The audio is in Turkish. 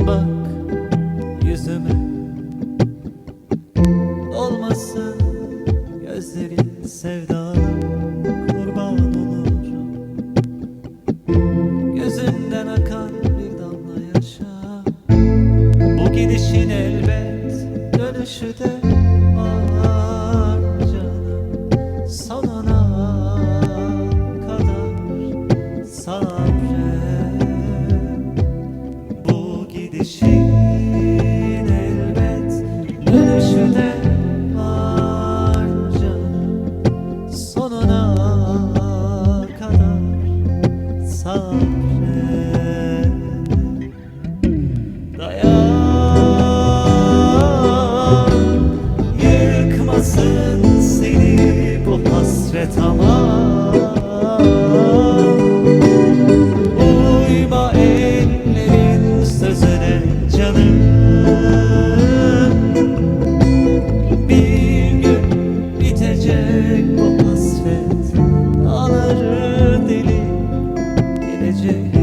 Bak yüzüme. Olmasın gözlerin sevdalı kurban olur Gözünden akan bir damla yaşa. Bu gidişin elbet dönüşü de var canım. Sonuna kadar sabret. Dayan Yıkmasın seni bu hasret ama bitecek bu hasret Dağları deli gelecek